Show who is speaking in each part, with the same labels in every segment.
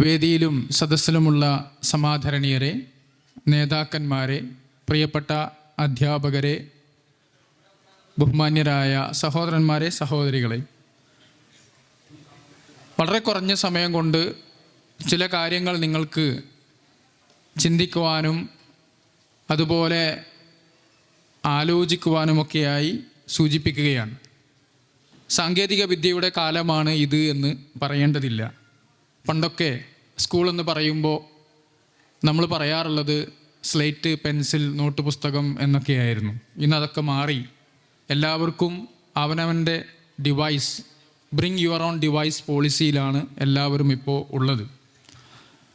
Speaker 1: വേദിയിലും സദസ്സിലുമുള്ള സമാധരണീയരെ നേതാക്കന്മാരെ പ്രിയപ്പെട്ട അധ്യാപകരെ ബഹുമാന്യരായ സഹോദരന്മാരെ സഹോദരികളെ. വളരെ കുറഞ്ഞ സമയം കൊണ്ട് ചില കാര്യങ്ങൾ നിങ്ങൾക്ക് ചിന്തിക്കുവാനും അതുപോലെ ആലോചിക്കുവാനുമൊക്കെയായി സൂചിപ്പിക്കുകയാണ്. സാങ്കേതിക വിദ്യയുടെ കാലമാണ് ഇത് എന്ന് പറയേണ്ടതില്ല. പണ്ടൊക്കെ സ്കൂൾ എന്ന് പറയുമ്പോൾ നമ്മൾ പറയാറുള്ളത് സ്ലേറ്റ് പെൻസിൽ നോട്ട് പുസ്തകം എന്നൊക്കെയായിരുന്നു. ഇന്ന് അതൊക്കെ മാറി. എല്ലാവർക്കും അവനവന്റെ device bring your own device പോളിസിയിലാണ് എല്ലാവരും ഇപ്പോൾ ഉള്ളത്.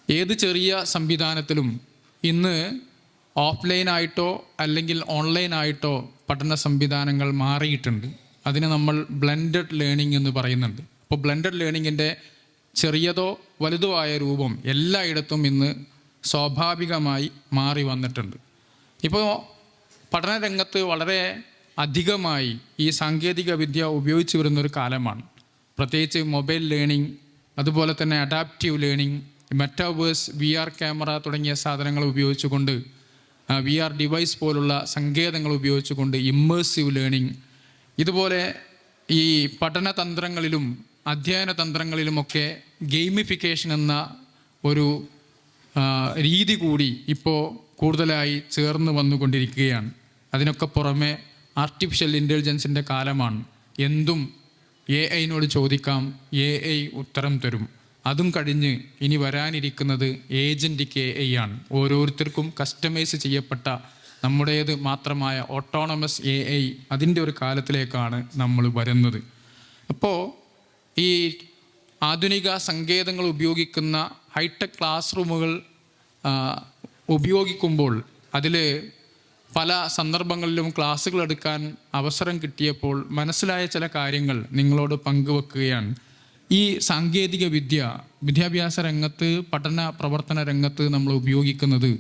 Speaker 1: ഏത് ചെറിയ സംവിധാനത്തിലും ഇന്ന് ഓഫ്ലൈനായിട്ടോ അല്ലെങ്കിൽ ഓൺലൈനായിട്ടോ പഠന സംവിധാനങ്ങൾ മാറിയിട്ടുണ്ട്. അതിന് നമ്മൾ ബ്ലെൻഡഡ് ലേണിംഗ് എന്ന് പറയുന്നുണ്ട്. അപ്പോൾ ബ്ലെൻഡഡ് ലേണിങ്ങിന്റെ ചെറിയതോ വലുതോ ആയ രൂപം എല്ലായിടത്തും ഇന്ന് സ്വാഭാവികമായി മാറി വന്നിട്ടുണ്ട്. ഇപ്പോൾ പഠനരംഗത്ത് വളരെ അധികമായി ഈ സാങ്കേതിക വിദ്യ ഉപയോഗിച്ച് വരുന്നൊരു കാലമാണ്. പ്രത്യേകിച്ച് മൊബൈൽ ലേണിംഗ് അതുപോലെ തന്നെ adaptive learning metaverse V R camera തുടങ്ങിയ സാധനങ്ങൾ ഉപയോഗിച്ചുകൊണ്ട് വി ആർ ഡിവൈസ് പോലുള്ള സങ്കേതങ്ങൾ ഉപയോഗിച്ചുകൊണ്ട് ഇമ്മേഴ്സീവ് ലേണിംഗ് ഇതുപോലെ ഈ പഠനതന്ത്രങ്ങളിലും അധ്യയന തന്ത്രങ്ങളിലുമൊക്കെ ഗെയിമിഫിക്കേഷൻ എന്ന ഒരു രീതി കൂടി ഇപ്പോൾ കൂടുതലായി ചേർന്ന് വന്നുകൊണ്ടിരിക്കുകയാണ്. അതിനൊക്കെ പുറമെ ആർട്ടിഫിഷ്യൽ ഇന്റലിജൻസിന്റെ കാലമാണ്. എന്തും എ ഐനോട് ചോദിക്കാം എ ഐ ഉത്തരം തരും. അതും കഴിഞ്ഞ് ഇനി വരാനിരിക്കുന്നത് ഏജന്റിക്ക് എ ഐ ആണ്. ഓരോരുത്തർക്കും കസ്റ്റമൈസ് ചെയ്യപ്പെട്ട നമ്മുടേത് മാത്രമായ ഓട്ടോണമസ് എ ഐ അതിന്റെ ഒരു കാലത്തിലേക്കാണ് നമ്മൾ വരുന്നത്. അപ്പോൾ ഈ ആധുനിക സങ്കേതങ്ങൾ ഉപയോഗിക്കുന്ന ഹൈടെക് ക്ലാസ് റൂമുകൾ ഉപയോഗിക്കുമ്പോൾ അതിൽ പല സന്ദർഭങ്ങളിലും ക്ലാസ്സുകൾ എടുക്കാൻ അവസരം കിട്ടിയപ്പോൾ മനസ്സിലായ ചില കാര്യങ്ങൾ നിങ്ങളോട് പങ്കുവെക്കുകയാണ്. ഈ സാങ്കേതിക വിദ്യ വിദ്യാഭ്യാസ രംഗത്ത് പഠന പ്രവർത്തന രംഗത്ത് നമ്മൾ ഉപയോഗിക്കുന്നത്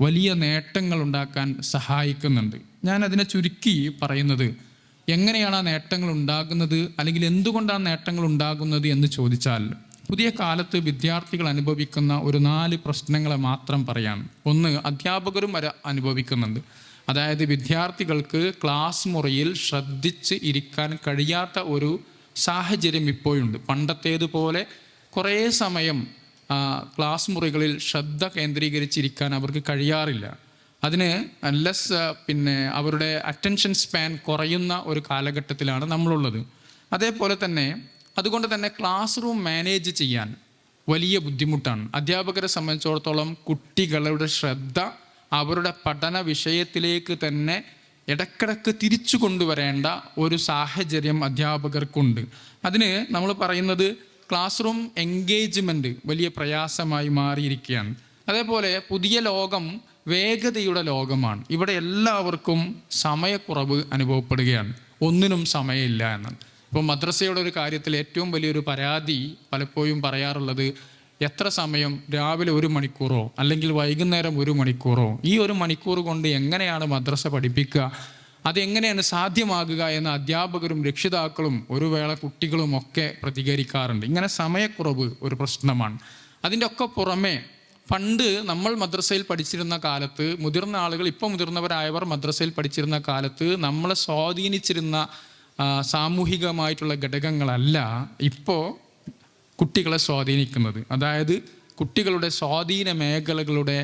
Speaker 1: വലിയ നേട്ടങ്ങൾ ഉണ്ടാക്കാൻ സഹായിക്കുന്നുണ്ട്. ഞാൻ അതിനെ ചുരുക്കി പറയുന്നത് എങ്ങനെയാണ് ആ നേട്ടങ്ങൾ ഉണ്ടാകുന്നത്? അല്ലെങ്കിൽ എന്തുകൊണ്ടാണ് നേട്ടങ്ങൾ ഉണ്ടാകുന്നത് എന്ന് ചോദിച്ചാൽ പുതിയ കാലത്ത് വിദ്യാർത്ഥികൾ അനുഭവിക്കുന്ന ഒരു നാല് പ്രശ്നങ്ങളെ മാത്രം പറയാം. ഒന്ന് അധ്യാപകരും വരെ അനുഭവിക്കുന്നുണ്ട്. അതായത് വിദ്യാർത്ഥികൾക്ക് ക്ലാസ് മുറിയിൽ ശ്രദ്ധിച്ച് ഇരിക്കാൻ കഴിയാത്ത ഒരു സാഹചര്യം ഇപ്പോഴുണ്ട്. പണ്ടത്തേതുപോലെ കുറേ സമയം ക്ലാസ് മുറികളിൽ ശ്രദ്ധ കേന്ദ്രീകരിച്ചിരിക്കാൻ അവർക്ക് കഴിയാറില്ല. അതിന് ലെസ് പിന്നെ അവരുടെ അറ്റൻഷൻ സ്പാൻ കുറയുന്ന ഒരു കാലഘട്ടത്തിലാണ് നമ്മളുള്ളത്. അതേപോലെ തന്നെ അതുകൊണ്ട് തന്നെ ക്ലാസ് റൂം മാനേജ് ചെയ്യാൻ വലിയ ബുദ്ധിമുട്ടാണ്. അധ്യാപകരെ സംബന്ധിച്ചിടത്തോളം കുട്ടികളുടെ ശ്രദ്ധ അവരുടെ പഠന വിഷയത്തിലേക്ക് തന്നെ ഇടക്കിടക്ക് തിരിച്ചു കൊണ്ടുവരേണ്ട ഒരു സാഹചര്യം അധ്യാപകർക്കുണ്ട്. അതിന് നമ്മൾ പറയുന്നത് ക്ലാസ് റൂം എൻഗേജ്മെന്റ് വലിയ പ്രയാസമായി മാറിയിരിക്കുകയാണ്. അതേപോലെ പുതിയ ലോകം വേഗതയുടെ ലോകമാണ്. ഇവിടെ എല്ലാവർക്കും സമയക്കുറവ് അനുഭവപ്പെടുകയാണ്. ഒന്നിനും സമയമില്ല എന്ന് ഇപ്പോൾ മദ്രസയുടെ ഒരു കാര്യത്തിൽ ഏറ്റവും വലിയൊരു പരാതി പലപ്പോഴും പറയാറുള്ളത് എത്ര സമയം രാവിലെ ഒരു മണിക്കൂറോ അല്ലെങ്കിൽ വൈകുന്നേരം ഒരു മണിക്കൂറോ? ഈ ഒരു മണിക്കൂർ കൊണ്ട് എങ്ങനെയാണ് മദ്രസ പഠിപ്പിക്കുക? അതെങ്ങനെയാണ് സാധ്യമാകുക എന്ന് അധ്യാപകരും രക്ഷിതാക്കളും ഒരു വേള കുട്ടികളും ഒക്കെ പ്രതികരിക്കാറുണ്ട്. ഇങ്ങനെ സമയക്കുറവ് ഒരു പ്രശ്നമാണ്. അതിന്റെ ഒക്കെ പുറമെ പണ്ട് നമ്മൾ മദ്രസയിൽ പഠിച്ചിരുന്ന കാലത്ത് മുതിർന്ന ആളുകൾ ഇപ്പം മുതിർന്നവരായവർ മദ്രസയിൽ പഠിച്ചിരുന്ന കാലത്ത് നമ്മളെ സ്വാധീനിച്ചിരുന്ന സാമൂഹികമായിട്ടുള്ള ഘടകങ്ങളല്ല ഇപ്പോൾ കുട്ടികളെ സ്വാധീനിക്കുന്നത്. അതായത് കുട്ടികളുടെ സ്വാധീന മേഖലകളുടെ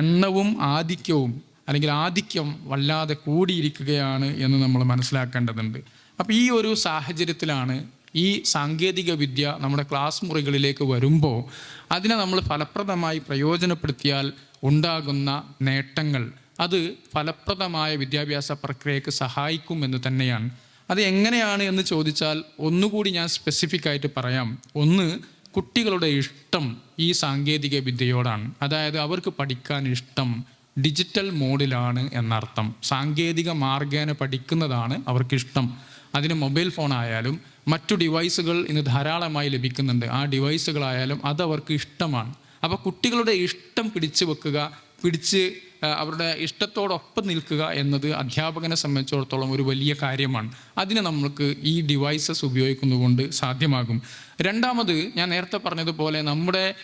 Speaker 1: എണ്ണവും ആധിക്യവും അല്ലെങ്കിൽ ആധിക്യം വല്ലാതെ കൂടിയിരിക്കുകയാണ് എന്ന് നമ്മൾ മനസ്സിലാക്കേണ്ടതുണ്ട്. അപ്പോൾ ഈ ഒരു സാഹചര്യത്തിലാണ് ഈ സാങ്കേതിക വിദ്യ നമ്മുടെ ക്ലാസ് മുറികളിലേക്ക് വരുമ്പോൾ അതിനെ നമ്മൾ ഫലപ്രദമായി പ്രയോജനപ്പെടുത്തിയാൽ ഉണ്ടാകുന്ന നേട്ടങ്ങൾ അത് ഫലപ്രദമായ വിദ്യാഭ്യാസ പ്രക്രിയക്ക് സഹായിക്കുമെന്ന് തന്നെയാണ്. അത് എങ്ങനെയാണ് എന്ന് ചോദിച്ചാൽ ഒന്നുകൂടി ഞാൻ സ്പെസിഫിക് ആയിട്ട് പറയാം. ഒന്ന് കുട്ടികളുടെ ഇഷ്ടം ഈ സാങ്കേതിക വിദ്യയോടാണ്. അതായത് അവർക്ക് പഠിക്കാൻ ഇഷ്ടം ഡിജിറ്റൽ മോഡിലാണ് എന്നർത്ഥം. സാങ്കേതിക മാർഗേന പഠിക്കുന്നതാണ് അവർക്കിഷ്ടം. അതിന് മൊബൈൽ ഫോൺ ആയാലും മറ്റു ഡിവൈസുകൾ ഇന്ന് ധാരാളമായി ലഭിക്കുന്നുണ്ട്. ആ ഡിവൈസുകളായാലും അത് അവർക്ക് ഇഷ്ടമാണ്. അപ്പോൾ കുട്ടികളുടെ ഇഷ്ടം പിടിച്ചു വെക്കുക പിടിച്ച് അവരുടെ ഇഷ്ടത്തോടൊപ്പം നിൽക്കുക എന്നത് അധ്യാപകനെ സംബന്ധിച്ചിടത്തോളം ഒരു വലിയ കാര്യമാണ്. അതിന് നമ്മൾക്ക് ഈ ഡിവൈസസ് ഉപയോഗിക്കുന്നതുകൊണ്ട് സാധ്യമാകും. രണ്ടാമത് ഞാൻ നേരത്തെ പറഞ്ഞതുപോലെ നമ്മുടെ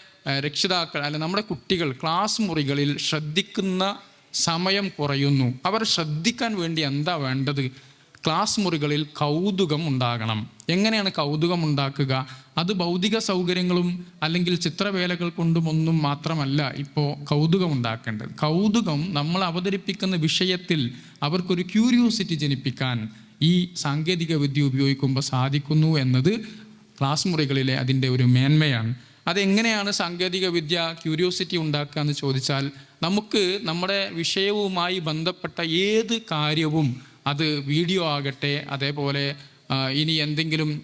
Speaker 1: രക്ഷിതാക്കൾ അല്ലെ നമ്മുടെ കുട്ടികൾ ക്ലാസ് മുറികളിൽ ശ്രദ്ധിക്കുന്ന സമയം കുറയുന്നു. അവർ ശ്രദ്ധിക്കാൻ വേണ്ടി എന്താ വേണ്ടത്? ക്ലാസ് മുറികളിൽ കൗതുകം ഉണ്ടാകണം. എങ്ങനെയാണ് കൗതുകം ഉണ്ടാക്കുക? അത് ഭൗതിക സൗകര്യങ്ങളും അല്ലെങ്കിൽ ചിത്രവേലകൾ കൊണ്ടും ഒന്നും മാത്രമല്ല ഇപ്പോൾ കൗതുകം ഉണ്ടാക്കേണ്ടത്. കൗതുകം നമ്മൾ അവതരിപ്പിക്കുന്ന വിഷയത്തിൽ അവർക്കൊരു ക്യൂരിയോസിറ്റി ജനിപ്പിക്കാൻ ഈ സാങ്കേതിക വിദ്യ ഉപയോഗിക്കുമ്പോൾ സാധിക്കുന്നു എന്നത് ക്ലാസ് മുറികളിലെ അതിന്റെ ഒരു മേന്മയാണ്. അതെങ്ങനെയാണ് സാങ്കേതിക വിദ്യ ക്യൂരിയോസിറ്റി ഉണ്ടാക്കുക എന്ന് ചോദിച്ചാൽ നമുക്ക് നമ്മുടെ വിഷയവുമായി ബന്ധപ്പെട്ട ഏത് കാര്യവും അത് വീഡിയോ ആകട്ടെ അതേപോലെ ഇനി എന്തെങ്കിലും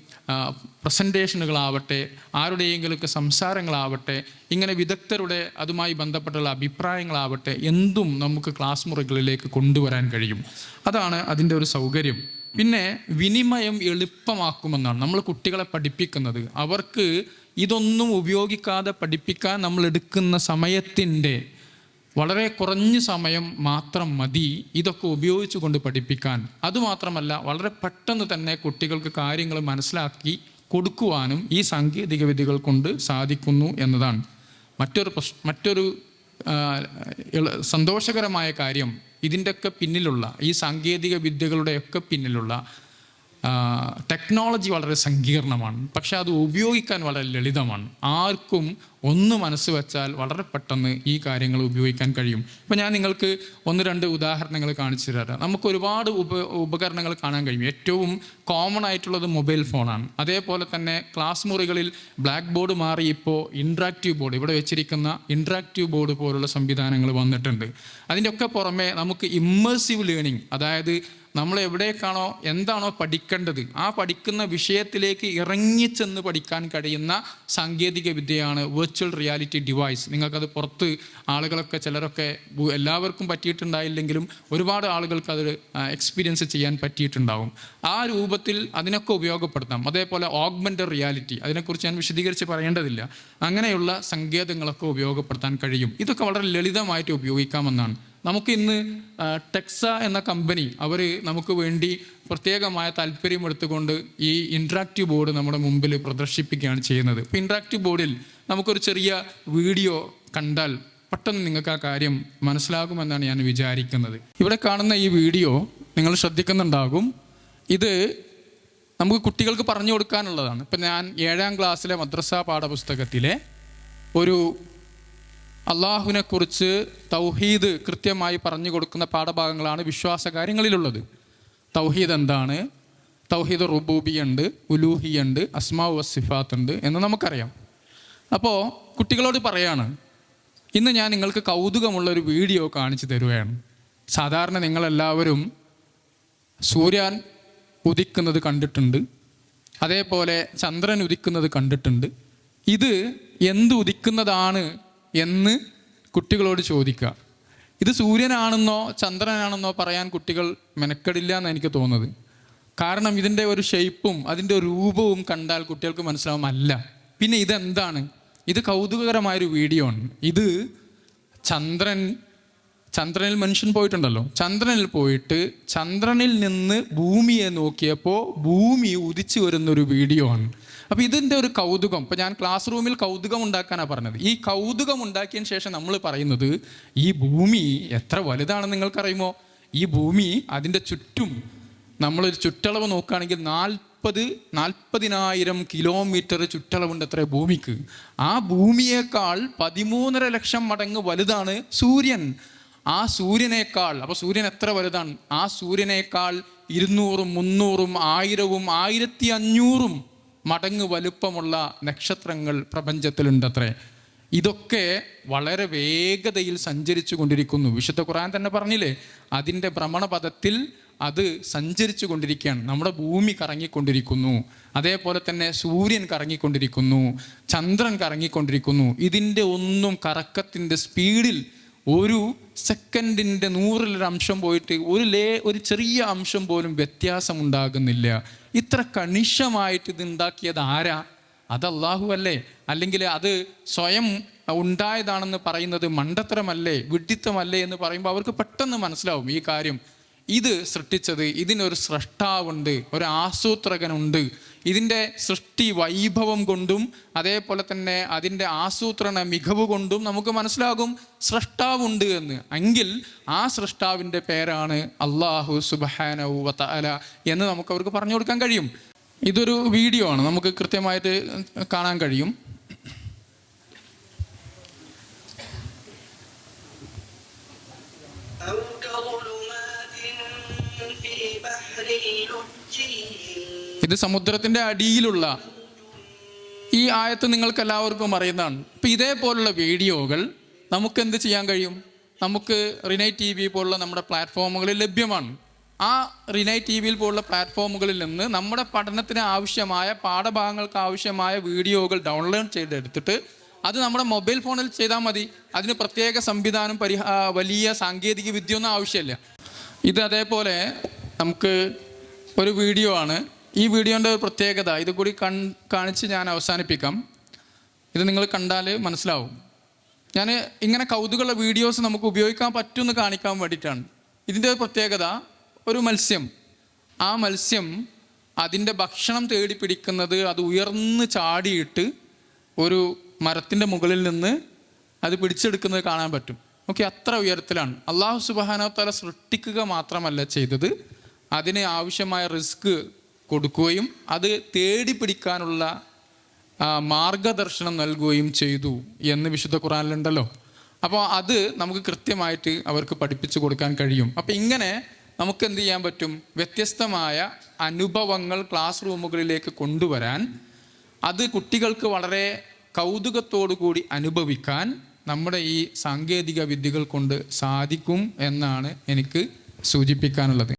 Speaker 1: പ്രസന്റേഷനുകളാവട്ടെ ആരുടെയെങ്കിലുമൊക്കെ സംസാരങ്ങളാവട്ടെ ഇങ്ങനെ വിദഗ്ധരുടെ അതുമായി ബന്ധപ്പെട്ടുള്ള അഭിപ്രായങ്ങളാവട്ടെ എന്തും നമുക്ക് ക്ലാസ് മുറികളിലേക്ക് കൊണ്ടുവരാൻ കഴിയും. അതാണ് അതിന്റെ ഒരു സൗകര്യം. പിന്നെ വിനിമയം എളുപ്പമാക്കുമെന്നാണ് നമ്മൾ കുട്ടികളെ പഠിപ്പിക്കുന്നത്. അവർക്ക് ഇതൊന്നും ഉപയോഗിക്കാതെ പഠിപ്പിക്കാൻ നമ്മൾ എടുക്കുന്ന സമയത്തിന്റെ വളരെ കുറഞ്ഞ സമയം മാത്രം മതി ഇതൊക്കെ ഉപയോഗിച്ചുകൊണ്ട് പഠിപ്പിക്കാൻ. അതുമാത്രമല്ല വളരെ പെട്ടെന്ന് തന്നെ കുട്ടികൾക്ക് കാര്യങ്ങൾ മനസ്സിലാക്കി കൊടുക്കുവാനും ഈ സാങ്കേതിക വിദ്യകൾ കൊണ്ട് സാധിക്കുന്നു എന്നതാണ്. മറ്റൊരു പ്രശ് മറ്റൊരു സന്തോഷകരമായ കാര്യം ഇതിന്റെയൊക്കെ പിന്നിലുള്ള ഈ സാങ്കേതിക വിദ്യകളുടെയൊക്കെ പിന്നിലുള്ള ടെക്നോളജി വളരെ സങ്കീർണമാണ്. പക്ഷേ അത് ഉപയോഗിക്കാൻ വളരെ ലളിതമാണ്. ആർക്കും ഒന്ന് മനസ്സ് വെച്ചാൽ വളരെ പെട്ടെന്ന് ഈ കാര്യങ്ങൾ ഉപയോഗിക്കാൻ കഴിയും. ഇപ്പം ഞാൻ നിങ്ങൾക്ക് ഒന്ന് രണ്ട് ഉദാഹരണങ്ങൾ കാണിച്ചു തരാം. നമുക്ക് ഒരുപാട് ഉപ ഉപകരണങ്ങൾ കാണാൻ കഴിയും. ഏറ്റവും കോമൺ ആയിട്ടുള്ളത് മൊബൈൽ ഫോണാണ് അതേപോലെ തന്നെ ക്ലാസ് മുറികളിൽ ബ്ലാക്ക് ബോർഡ് മാറി ഇപ്പോൾ ഇൻട്രാക്റ്റീവ് ബോർഡ് ഇവിടെ വെച്ചിരിക്കുന്ന ഇൻട്രാക്റ്റീവ് ബോർഡ് പോലുള്ള സംവിധാനങ്ങൾ വന്നിട്ടുണ്ട്. അതിന്റെയൊക്കെ പുറമെ നമുക്ക് ഇമ്മേഴ്സീവ് ലേണിംഗ് അതായത് നമ്മൾ എവിടേക്കാണോ എന്താണോ പഠിക്കേണ്ടത് ആ പഠിക്കുന്ന വിഷയത്തിലേക്ക് ഇറങ്ങിച്ചെന്ന് പഠിക്കാൻ കഴിയുന്ന സാങ്കേതിക വിദ്യയാണ് വെർച്വൽ റിയാലിറ്റി ഡിവൈസ് നിങ്ങൾക്കത് പുറത്ത് ആളുകളൊക്കെ ചിലരൊക്കെ എല്ലാവർക്കും പറ്റിയിട്ടുണ്ടായില്ലെങ്കിലും ഒരുപാട് ആളുകൾക്ക് അത് എക്സ്പീരിയൻസ് ചെയ്യാൻ പറ്റിയിട്ടുണ്ടാവും. ആ രൂപത്തിൽ അതിനൊക്കെ ഉപയോഗപ്പെടുത്താം. അതേപോലെ ഓഗ്മെന്റഡ് റിയാലിറ്റി അതിനെക്കുറിച്ച് ഞാൻ വിശദീകരിച്ച് പറയേണ്ടതില്ല. അങ്ങനെയുള്ള സങ്കേതങ്ങളൊക്കെ ഉപയോഗപ്പെടുത്താൻ കഴിയും. ഇതൊക്കെ വളരെ ലളിതമായിട്ട് ഉപയോഗിക്കാമെന്നാണ്. നമുക്ക് ഇന്ന് ടെക്സ എന്ന കമ്പനി അവർ നമുക്ക് വേണ്ടി പ്രത്യേകമായ താല്പര്യം എടുത്തുകൊണ്ട് ഈ ഇൻട്രാക്റ്റീവ് ബോർഡ് നമ്മുടെ മുമ്പിൽ പ്രദർശിപ്പിക്കുകയാണ് ചെയ്യുന്നത്. ഇപ്പോൾ ഇൻട്രാക്റ്റീവ് ബോർഡിൽ നമുക്കൊരു ചെറിയ വീഡിയോ കണ്ടാൽ പെട്ടെന്ന് നിങ്ങൾക്ക് ആ കാര്യം മനസ്സിലാകുമെന്നാണ് ഞാൻ വിചാരിക്കുന്നത്. ഇവിടെ കാണുന്ന ഈ വീഡിയോ നിങ്ങൾ ശ്രദ്ധിക്കുന്നുണ്ടാകും. ഇത് നമുക്ക് കുട്ടികൾക്ക് പറഞ്ഞു കൊടുക്കാനുള്ളതാണ്. ഇപ്പം ഞാൻ ഏഴാം ക്ലാസ്സിലെ മദ്രസ പാഠപുസ്തകത്തിലെ ഒരു അള്ളാഹുവിനെ കുറിച്ച് തൗഹീദ് കൃത്യമായി പറഞ്ഞു കൊടുക്കുന്ന പാഠഭാഗങ്ങളാണ് വിശ്വാസ കാര്യങ്ങളിലുള്ളത് തൗഹീദ് എന്താണ്? തൗഹീദ് റുബൂബി ഉണ്ട് ഉലൂഹി ഉണ്ട് അസ്മാ വസിഫാത്ത് ഉണ്ട് എന്ന് നമുക്കറിയാം. അപ്പോൾ കുട്ടികളോട് പറയാണ് ഇന്ന് ഞാൻ നിങ്ങൾക്ക് കൗതുകമുള്ള ഒരു വീഡിയോ കാണിച്ചു തരുകയാണ്. സാധാരണ നിങ്ങളെല്ലാവരും സൂര്യൻ ഉദിക്കുന്നത് കണ്ടിട്ടുണ്ട് അതേപോലെ ചന്ദ്രൻ ഉദിക്കുന്നത് കണ്ടിട്ടുണ്ട്. ഇത് എന്ത് ഉദിക്കുന്നതാണ് എന്ന് കുട്ടികളോട് ചോദിക്കുക. ഇത് സൂര്യനാണെന്നോ ചന്ദ്രനാണെന്നോ പറയാൻ കുട്ടികൾ മെനക്കെടില്ല എന്ന് എനിക്ക് തോന്നുന്നത്. കാരണം ഇതിന്റെ ഒരു ഷേപ്പും അതിന്റെ രൂപവും കണ്ടാൽ കുട്ടികൾക്ക് മനസ്സിലാവും അല്ല പിന്നെ ഇതെന്താണ്? ഇത് കൗതുകകരമായൊരു വീഡിയോ ആണ്. ഇത് ചന്ദ്രൻ ചന്ദ്രനിൽ മനുഷ്യൻ പോയിട്ടുണ്ടല്ലോ. ചന്ദ്രനിൽ പോയിട്ട് ചന്ദ്രനിൽ നിന്ന് ഭൂമിയെ നോക്കിയപ്പോൾ ഭൂമി ഉദിച്ചു വരുന്നൊരു വീഡിയോ ആണ്. അപ്പോൾ ഇതിന്റെ ഒരു കൗതുകം. ഇപ്പം ഞാൻ ക്ലാസ് റൂമിൽ കൗതുകം ഉണ്ടാക്കാനാണ് പറഞ്ഞത്. ഈ കൗതുകം ഉണ്ടാക്കിയതിന് ശേഷം നമ്മൾ പറയുന്നത് ഈ ഭൂമി എത്ര വലുതാണെന്ന് നിങ്ങൾക്കറിയുമോ? ഈ ഭൂമി അതിന്റെ ചുറ്റും നമ്മളൊരു ചുറ്റളവ് നോക്കുകയാണെങ്കിൽ നാൽപ്പത് നാൽപ്പതിനായിരം കിലോമീറ്റർ ചുറ്റളവുണ്ട് അത്ര ഭൂമിക്ക്. ആ ഭൂമിയേക്കാൾ പതിമൂന്നര ലക്ഷം മടങ്ങ് വലുതാണ് സൂര്യൻ. ആ സൂര്യനേക്കാൾ അപ്പോൾ സൂര്യൻ എത്ര വലുതാണ്? ആ സൂര്യനേക്കാൾ ഇരുന്നൂറും മുന്നൂറും ആയിരവും ആയിരത്തി അഞ്ഞൂറും മടങ്ങ് വലുപ്പമുള്ള നക്ഷത്രങ്ങൾ പ്രപഞ്ചത്തിലുണ്ടത്രേ. ഇതൊക്കെ വളരെ വേഗതയിൽ സഞ്ചരിച്ചു കൊണ്ടിരിക്കുന്നു. വിശുദ്ധ ഖുറാൻ തന്നെ പറഞ്ഞില്ലേ അതിന്റെ ഭ്രമണപഥത്തിൽ അത് സഞ്ചരിച്ചു കൊണ്ടിരിക്കുകയാണ്. നമ്മുടെ ഭൂമി കറങ്ങിക്കൊണ്ടിരിക്കുന്നു. അതേപോലെ തന്നെ സൂര്യൻ കറങ്ങിക്കൊണ്ടിരിക്കുന്നു. ചന്ദ്രൻ കറങ്ങിക്കൊണ്ടിരിക്കുന്നു. ഇതിന്റെ ഒന്നും കറക്കത്തിന്റെ സ്പീഡിൽ ഒരു സെക്കൻഡിന്റെ നൂറിലൊരംശം പോയിട്ട് ഒരു ലേ ഒരു ചെറിയ അംശം പോലും വ്യത്യാസം ഉണ്ടാകുന്നില്ല ഇത്ര കണിശമായിട്ട് ഇത് ഉണ്ടാക്കിയത് ആരാ? അത് അള്ളാഹു അല്ലേ? അല്ലെങ്കിൽ അത് സ്വയം ഉണ്ടായതാണെന്ന് പറയുന്നത് മണ്ടത്തരമല്ലേ? വിഡിത്തമല്ലേ എന്ന് പറയുമ്പോൾ അവർക്ക് പെട്ടെന്ന് മനസ്സിലാവും ഈ കാര്യം. ഇത് സൃഷ്ടിച്ചത് ഇതിനൊരു സ്രഷ്ടാവുണ്ട് ഒരു ആസൂത്രകനുണ്ട്. ഇതിന്റെ സൃഷ്ടി വൈഭവം കൊണ്ടും അതേപോലെ തന്നെ അതിന്റെ ആസൂത്രണ മികവ് കൊണ്ടും നമുക്ക് മനസ്സിലാകും സൃഷ്ടാവുണ്ട് എന്ന്. എങ്കിൽ ആ സൃഷ്ടാവിന്റെ പേരാണ് അള്ളാഹു സുബാനവു വത്തല എന്ന് നമുക്ക് അവർക്ക് പറഞ്ഞു കൊടുക്കാൻ കഴിയും. ഇതൊരു വീഡിയോ ആണ്. നമുക്ക് കൃത്യമായിട്ട് കാണാൻ കഴിയും. ഇത് സമുദ്രത്തിന്റെ അടിയിലുള്ള ഈ ആയത്ത് നിങ്ങൾക്ക് എല്ലാവർക്കും അറിയുന്നതാണ്. ഇപ്പം ഇതേപോലുള്ള വീഡിയോകൾ നമുക്ക് എന്ത് ചെയ്യാൻ കഴിയും? നമുക്ക് റിനൈ ടി വി പോലുള്ള നമ്മുടെ പ്ലാറ്റ്ഫോമുകളിൽ ലഭ്യമാണ്. ആ റിനൈ ടി വിയിൽ പോലുള്ള പ്ലാറ്റ്ഫോമുകളിൽ നിന്ന് നമ്മുടെ പഠനത്തിന് ആവശ്യമായ പാഠഭാഗങ്ങൾക്ക് ആവശ്യമായ വീഡിയോകൾ ഡൗൺലോഡ് ചെയ്തെടുത്തിട്ട് അത് നമ്മുടെ മൊബൈൽ ഫോണിൽ ചെയ്താൽ മതി. അതിന് പ്രത്യേക സംവിധാനം പരിഹാ വലിയ സാങ്കേതിക വിദ്യ ഒന്നും ആവശ്യമില്ല. ഇത് അതേപോലെ നമുക്ക് ഒരു വീഡിയോ ആണ്. ഈ വീഡിയോന്റെ ഒരു പ്രത്യേകത ഇത് കൂടി കൺ കാണിച്ച് ഞാൻ അവസാനിപ്പിക്കാം. ഇത് നിങ്ങൾ കണ്ടാൽ മനസ്സിലാവും. ഞാൻ ഇങ്ങനെ കൗതുകമുള്ള വീഡിയോസ് നമുക്ക് ഉപയോഗിക്കാൻ പറ്റുമെന്ന് കാണിക്കാൻ വേണ്ടിയിട്ടാണ്. ഇതിന്റെ ഒരു പ്രത്യേകത ഒരു മത്സ്യം. ആ മത്സ്യം അതിന്റെ ഭക്ഷണം തേടി പിടിക്കുന്നത് അത് ഉയർന്ന് ചാടിയിട്ട് ഒരു മരത്തിന്റെ മുകളിൽ നിന്ന് അത് പിടിച്ചെടുക്കുന്നത് കാണാൻ പറ്റും. ഓക്കെ അത്ര ഉയരത്തിലാണ്. അള്ളാഹു സുബാനോത്തല സൃഷ്ടിക്കുക മാത്രമല്ല ചെയ്തത്. അതിന് ആവശ്യമായ റിസ്ക് കൊടുക്കുകയും അത് തേടി പിടിക്കാനുള്ള മാർഗദർശനം നൽകുകയും ചെയ്തു എന്ന് വിശുദ്ധ ഖുറാനിലുണ്ടല്ലോ. അപ്പോൾ അത് നമുക്ക് കൃത്യമായിട്ട് അവർക്ക് പഠിപ്പിച്ചു കൊടുക്കാൻ കഴിയും. അപ്പം ഇങ്ങനെ നമുക്ക് എന്ത് ചെയ്യാൻ പറ്റും? വ്യത്യസ്തമായ അനുഭവങ്ങൾ ക്ലാസ് റൂമുകളിലേക്ക് കൊണ്ടുവരാൻ അത് കുട്ടികൾക്ക് വളരെ കൂടി അനുഭവിക്കാൻ നമ്മുടെ ഈ സാങ്കേതിക വിദ്യകൾ കൊണ്ട് സാധിക്കും എന്നാണ് എനിക്ക് സൂചിപ്പിക്കാനുള്ളത്.